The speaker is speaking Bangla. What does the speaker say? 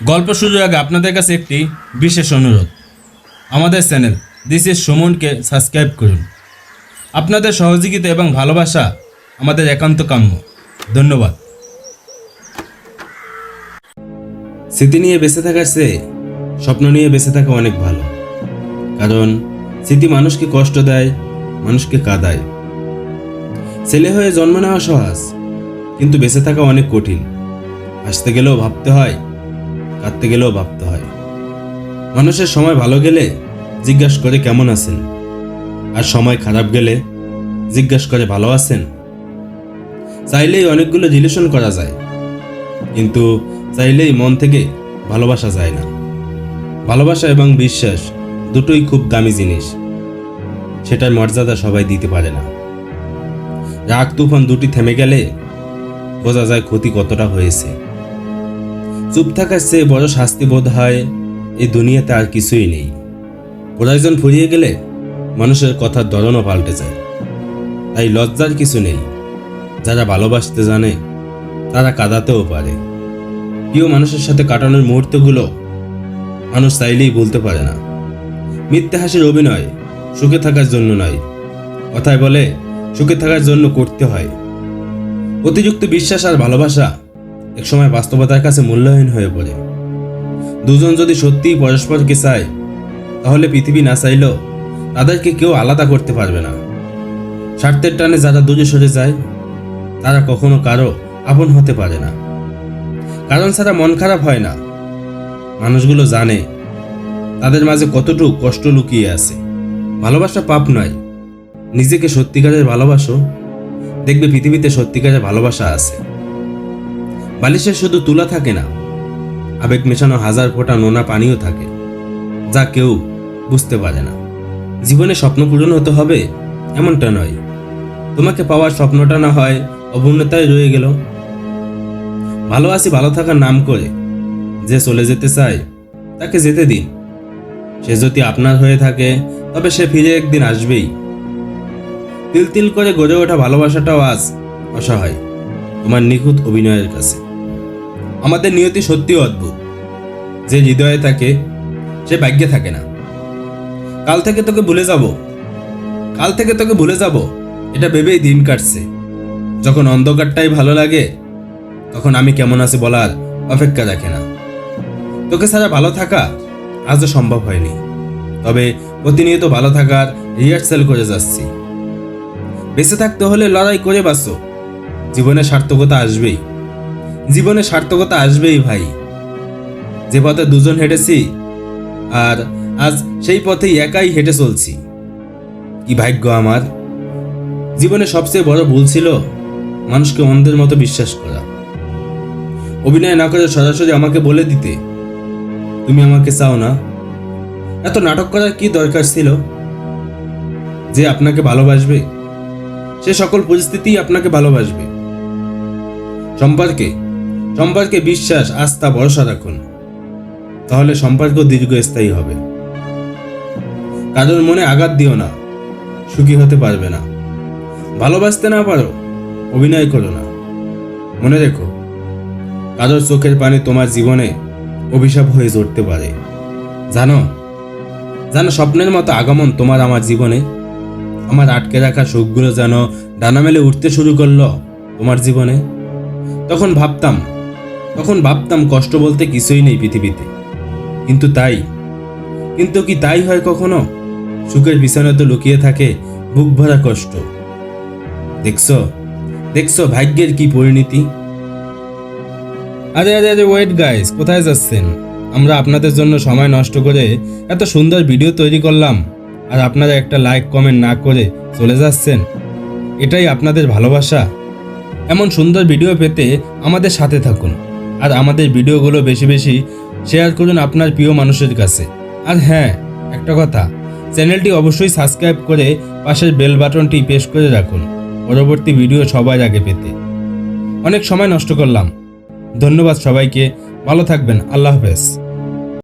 গল্প শুরুর আগে আপনাদের কাছে একটি বিশেষ অনুরোধ। আমাদের চ্যানেল দিস ইজ সুমনকে সাবস্ক্রাইব করুন। আপনাদের সহযোগিতা এবং ভালোবাসা আমাদের একান্ত কাম্য। ধন্যবাদ। স্মৃতি নিয়ে বেঁচে থাকার চেয়ে স্বপ্ন নিয়ে বেঁচে থাকা অনেক ভালো। কারণ স্মৃতি মানুষকে কষ্ট দেয়, মানুষকে কাঁদায়। ছেলে হয়ে জন্ম নেওয়া সহজ, কিন্তু বেঁচে থাকা অনেক কঠিন। আসতে গেলেও ভাবতে হয় কাঁদতে গেলেও ভাবতে হয়। মানুষের সময় ভালো গেলে জিজ্ঞাসা করে কেমন আছেন? আর সময় খারাপ গেলে জিজ্ঞাসা করে ভালো আছেন? চাইলেই অনেকগুলো রিলেশন করা যায়, কিন্তু চাইলেই মন থেকে ভালোবাসা যায় না। ভালোবাসা এবং বিশ্বাস দুটোই খুব দামি জিনিস, সেটার মর্যাদা সবাই দিতে পারে না। রাগ তুফান দুটি থেমে গেলে বোঝা যায় ক্ষতি কতটা হয়েছে। চুপ থাকার চেয়ে বড় শাস্তি বোধ হয় এই দুনিয়াতে আর কিছুই নেই। প্রয়োজন ফুরিয়ে গেলে মানুষের কথার ধরনও পাল্টে যায়। তাই লজ্জার কিছু নেই। যারা ভালোবাসতে জানে, তারা কাঁদাতেও পারে। প্রিয় মানুষের সাথে কাটানোর মুহূর্তগুলো মানুষ চাইলেই বলতে পারে না। মিথ্যে হাসির অভিনয় সুখে থাকার জন্য নয়। কথায় বলে, সুখে থাকার জন্য করতে হয়। অতিরিক্ত বিশ্বাস আর ভালোবাসা একসময় বাস্তবতার কাছে মূল্যহীন হয়ে পড়ে। দুজন যদি সত্যিই পরস্পরকে চায়, তাহলে পৃথিবী না চাইলেও তাদেরকে কেউ আলাদা করতে পারবে না। স্বার্থের টানে যারা দূরে সরে যায়, তারা কখনো কারও আপন হতে পারে না। কারণ ছাড়া মন খারাপ হয় না। মানুষগুলো জানে, তাদের মাঝে কতটুকু কষ্ট লুকিয়ে আছে। ভালোবাসা পাপ নয়। নিজেকে সত্যিকারের ভালোবাসো। দেখবে পৃথিবীতে সত্যিকারের ভালোবাসা আছে। বালিশের শুধু তুলা থাকে না, আবেগ মেশানো হাজার ফোঁটা নোনা পানিও থাকে, যা কেউ বুঝতে পারে না। জীবনে স্বপ্ন পূরণ হতে হবে এমনটা নয়। তোমাকে পাওয়ার স্বপ্নটা না হয় অপূর্ণতায় রয়ে গেল। ভালো আছি, ভালো থাকার নাম করে যে চলে যেতে চায়, তাকে যেতে দিন। সে যদি আপনার হয়ে থাকে, তবে সে ফিরে একদিন আসবেই। তিল তিল করে গড়ে ওঠা ভালোবাসাটাও আজ অসহায়, তোমার নিখুঁত অভিনয়ের কাছে। আমাদের নিয়তি সত্যি অদ্ভুত। যে হৃদয়ে থাকে, সে ভাগ্যে থাকে না। কাল থেকে তোকে ভুলে যাব। কাল থেকে তোকে ভুলে যাব। এটা ভেবেই দিন কাটছে। যখন অন্ধকারটাই ভালো লাগে, তখন আমি কেমন আছি বলার অপেক্ষা রাখে না। তোকে ছাড়া ভালো থাকা আজও সম্ভব হয়নি। তবে প্রতিনিয়ত ভালো থাকার রিহার্সাল করে যাচ্ছি। বেঁচে থাকতে হলে লড়াই করে বাঁচো। জীবনে সার্থকতা আসবেই। জীবনে সার্থকতা আসবেই ভাই। যে পথে দুজন হেঁটেছি, আর আজ সেই পথেই একাই হেঁটে চলছি। কি ভাগ্য আমার। জীবনে সবচেয়ে বড় ভুল ছিল মানুষকে অন্ধের মতো বিশ্বাস করা। অভিনয় না করে সরাসরি আমাকে বলে দিতে, তুমি আমাকে চাও না? এত নাটক করার কি দরকার ছিল? যে আপনাকে ভালোবাসবে, সে সকল পরিস্থিতিই আপনাকে ভালোবাসবে। সম্পর্কে সম্পর্কে বিশ্বাস, আস্থা ভরসা রাখুন। তাহলে সম্পর্ক দীর্ঘস্থায়ী হবে। কারোর মনে আঘাত দিও না, সুখী হতে পারবে না। ভালোবাসতে না পারো, অভিনয় করো না। মনে রেখো, কারোর চোখের পানি তোমার জীবনে অভিশাপ হয়ে জড়তে পারে। জানো জানো, স্বপ্নের মতো আগমন তোমার আমার জীবনে। আমার আটকে রাখা সুখগুলো যেন ডানা মেলে উঠতে শুরু করল তোমার জীবনে। তখন ভাবতাম তখন ভাবতাম কষ্ট বলতে কিছুই নেই পৃথিবীতে। কিন্তু তাই। কিন্তু কি তাই হয় কখনো? সুখের বিছানা তো লুকিয়ে থাকে বুক ভরা কষ্ট। দেখছ? দেখছ ভাগ্যের কি পরিণতি? আরে আরে আরে ওয়েট গাইস কোথায় যাচ্ছেন? আমরা আপনাদের জন্য সময় নষ্ট করে এত সুন্দর ভিডিও তৈরি করলাম। আর আপনারা একটা লাইক কমেন্ট না করে চলে যাচ্ছেন। এটাই আপনাদের ভালোবাসা। এমন সুন্দর ভিডিও পেতে আমাদের সাথে থাকুন। আর আমাদের ভিডিওগুলো বেশি বেশি শেয়ার করুন আপনার প্রিয় মানুষের কাছে। আর হ্যাঁ একটা কথা চ্যানেলটি অবশ্যই সাবস্ক্রাইব করে পাশের বেল বাটনটি প্রেস করে রাখুন। পরবর্তী ভিডিও সবার আগে পেতে। অনেক সময় নষ্ট করলাম। ধন্যবাদ সবাইকে। ভালো থাকবেন। আল্লাহ হাফেজ।